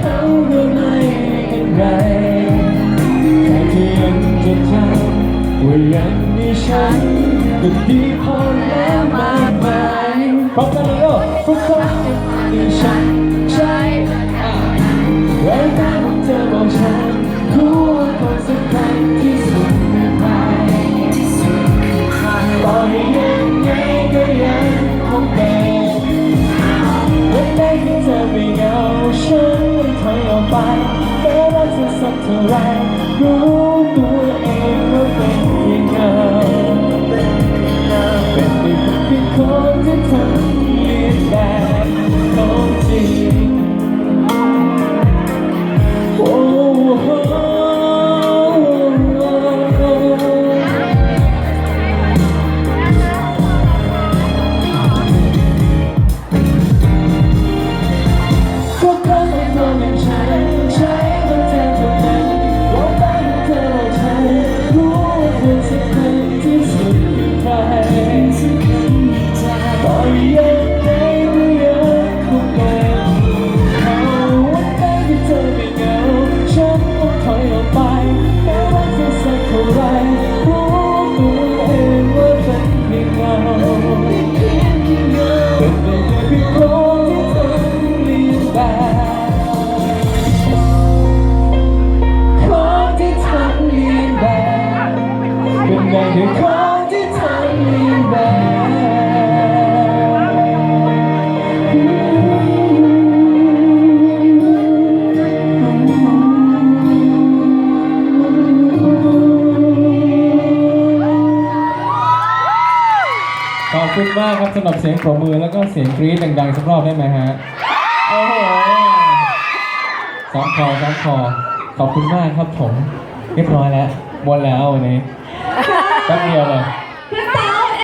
เขาได้ไหมอย่างไรแต่ที่ยังจะจำว่ายังมีฉันก็ดีพอแล้วมากมายพร้อมกันเลยโอ้ทุกคนยังมีฉันใช่ไว้ตามเธอบอกฉัน เเป็นไงเด็กคนที่ทำเลียนแบบขอบคุณมากครับสำหรับเสียงปรบมือแล้วก็เสียงกรี๊ดดังๆสักรอบได้ไหมฮะ โอ้โหซ้อมคอซ้อมคอขอบคุณมากครับผม เรียบร้อยแล้วหมดแล้ววันนี้ แ